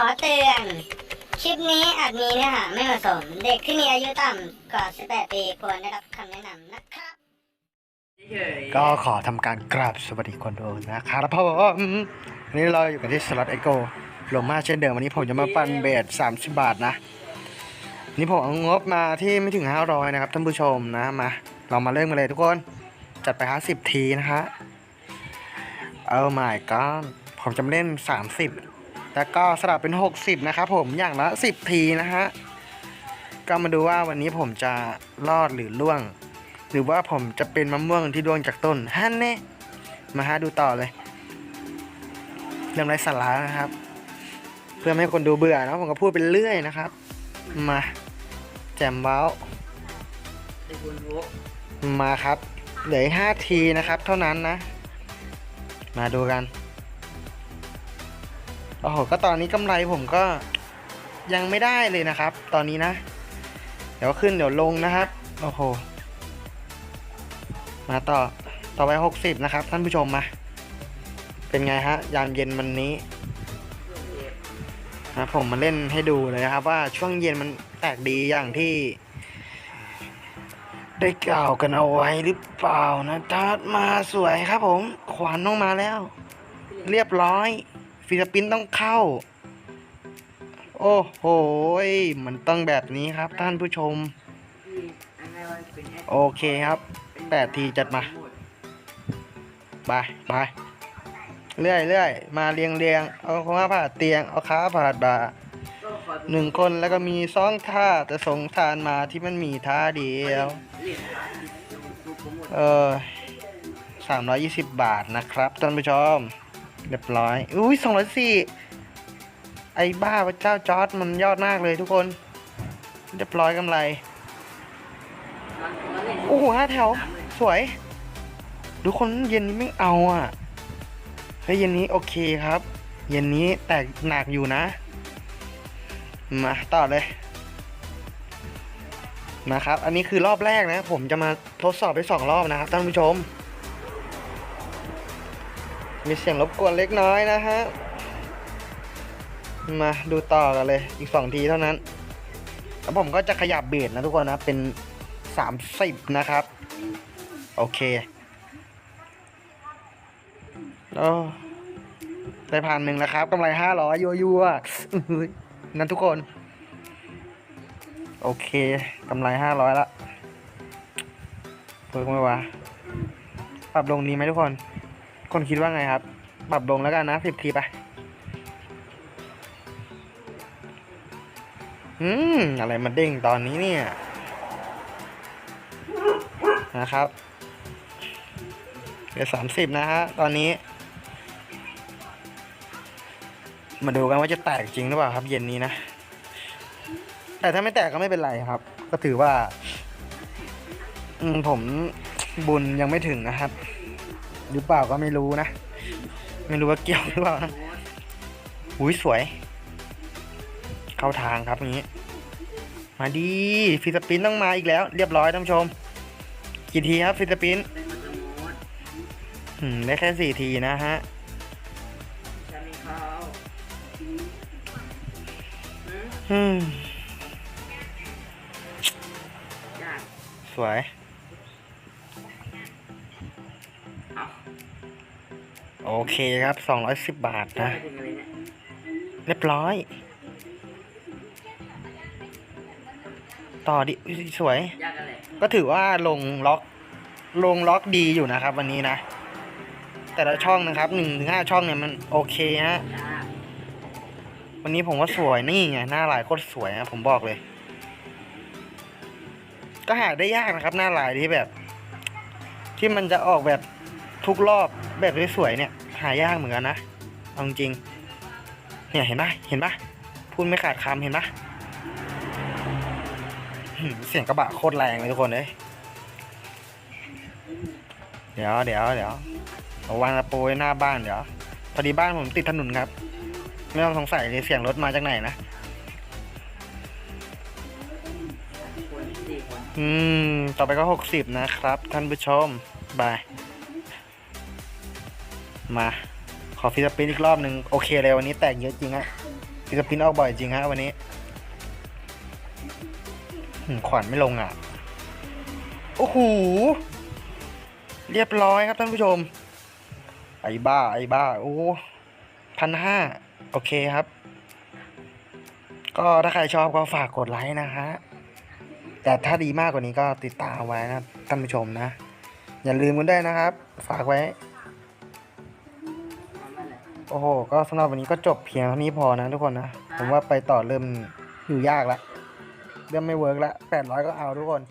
ขอเตือน คลิปนี้อาจมีเนื้อหาไม่เหมาะสม เด็กที่มีอายุต่ำกว่า 18 ปีควรได้รับคำแนะนำนะครับ ก็ขอทำการกราบสวัสดีคนดูนะครับเพราะว่าวันนี้เราอยู่กันที่สล็อตเอโกลงมาเช่นเดิมวันนี้ผมจะมาปั่นเบส30บาทนะ นี่ผมเอางบมาที่ไม่ถึง500นะครับท่านผู้ชมนะมา เรามาเริ่มกันเลยทุกคน จัดไป50ทีนะฮะเอา my god ผมจะมาเล่น30 แล้วก็สลับเป็น 60 นะครับผมอย่างละ 10 ทีนะฮะก็มาดูว่าวันนี้ผมจะรอดหรือล่วง หรือว่าผมจะเป็นมะม่วงที่ร่วงจากต้นฮันเน่มาฮะดูต่อเลยเรื่องไร้สาระนะครับ เพื่อไม่ให้คนดูเบื่อนะผมก็พูดไปเรื่อยนะครับ มาแจมเบ้ามาครับเหลืออีกห้าทีนะครับ เท่านั้นนะ มาดูกัน โอ้โหก็ตอนนี้กำไรผมก็ยังไม่ได้เลยนะครับ ตอนนี้นะ เดี๋ยวขึ้นเดี๋ยวลงนะครับ โอ้โห มาต่อ ต่อไป 60 นะครับ ท่านผู้ชมมา เป็นไงฮะ ยามเย็นวันนี้นะผมมาเล่นให้ดูเลยนะครับ ว่าช่วงเย็นมันแตกดีอย่างที่ ได้กล่าวกันเอาไว้หรือเปล่านะทัดมาสวยครับผม ขวานต้องมาแล้ว เรียบร้อย ฟิลิปปินส์ต้องเข้า โอ้โหมันต้องแบบนี้ครับท่านผู้ชม โอเคครับแปดทีจัดมาไปไปเรื่อยเรื่อยมาเรียงเรียงเอาขาผ่าเตียงเอาขาผ่าบ่าหนึ่งคนแล้วก็มีสองท่าแต่สงทานมาที่มันมีท่าเดียวเรียนดูผมหมดเออสามร้อยยี่สิบบาทนะครับท่านผู้ชม เรียบร้อย อุ้ยสองร้อยสี่ไอ้บ้าพระเจ้าจอร์ดมันยอดมากเลยทุกคน เรียบร้อยกำไร โอ้โหห้าแถว สวย ทุกคนเย็นนี้ไม่เอาอะ เฮ้ยเย็นนี้โอเคครับ เย็นนี้แตกหนักอยู่นะ มาต่อเลย นะครับ อันนี้คือรอบแรกนะ ผมจะมาทดสอบไปสองรอบนะครับท่านผู้ชม มีเสียงรบกวนเล็กน้อยนะฮะ มาดูต่อกันเลย อีกสองทีเท่านั้น แล้วผมก็จะขยับเบสนะทุกคนนะ เป็นสามสิบนะครับ โอเคโอ้ได้พันหนึ่งแล้วครับกำไรห้าร้อยยัวยัวๆนั่นทุกคน โอเคกำไรห้าร้อยละเปิดไหมวะ ปรับลงดีไหมทุกคน คนคิดว่าไงครับ ปรับลงแล้วกันนะสิบทีไปอืมอะไรมาเด้งตอนนี้เนี่ยนะครับเหลือสามสิบนะฮะตอนนี้ มาดูกันว่าจะแตกจริงหรือเปล่าครับ เย็นนี้นะ แต่ถ้าไม่แตกก็ไม่เป็นไรครับ ก็ถือว่า ผมบุญยังไม่ถึงนะครับ หรือเปล่าก็ไม่รู้นะ ไม่รู้ว่าเกี่ยวหรือเปล่านะอุ้ยสวย เข้าทางครับอย่างนี้ มาดีฟิลิปปินส์ต้องมาอีกแล้ว เรียบร้อยท่านผู้ชม กี่ทีครับฟิลิปปินส์เป็นมันจะมดอืมได้แค่สี่ทีนะฮะจะมีเขาหืมอืมยากสวย เอาโอเคครับสองร้อยสิบบาทได้นะถึงอะไรเนี่ยเรียบร้อย ต่อดิอุ๊ยสวย ยากอะไรก็ถือว่าลงล็อกลงล็อกดีอยู่นะครับ วันนี้นะ แต่ละช่องนะครับหนึ่งถึงห้าช่องเนี่ยมันโอเคฮะ ยากวันนี้ผมว่าสวยนี่ไงหน้าลายโคตรสวยนะผมบอกเลย ก็หาได้ยากนะครับ หน้าลายที่แบบ ที่มันจะออกแบบ ทุกรอบแบบสวยๆเนี่ย หายากเหมือนกันนะเอาจริงๆเนี่ยเห็นปะเห็นปะพูดไม่ขาดคำเห็นปะหืมเสียงกระบะโคตรแรงเลยทุกคนเลยเดี๋ยวเดี๋ยวเดี๋ยวเอาวางตะปูไว้หน้าบ้านเดี๋ยวพอดีบ้านผมติดถนนครับ ไม่ต้องสงสัยเลยเสียงรถมาจากไหนนะคนสี่คนอืม ต่อไปก็หกสิบนะครับ ท่านผู้ชม บาย มา ขอฟิลิปปินอีกรอบหนึ่งโอเคเลยวันนี้แตกเยอะจริงอะฟิสปินออกบ่อยจริงฮะวันนี้ขวัญไม่ลงอะ โอ้โห เรียบร้อยครับท่านผู้ชม ไอ้บ้า ไอ้บ้า โอ้พันห้าโอเคครับ ก็ถ้าใครชอบก็ฝากกดไลค์นะฮะ แต่ถ้าดีมากกว่านี้ก็ติดตามไว้นะท่านผู้ชมนะ อย่าลืมกันได้นะครับ ฝากไว้ โอ้โห ก็สำหรับวันนี้ก็จบเพียงเท่านี้พอนะทุกคนนะ ผมว่าไปต่อเริ่มอยู่ยากละ เริ่มไม่เวิร์กละแปดร้อยก็เอาทุกคน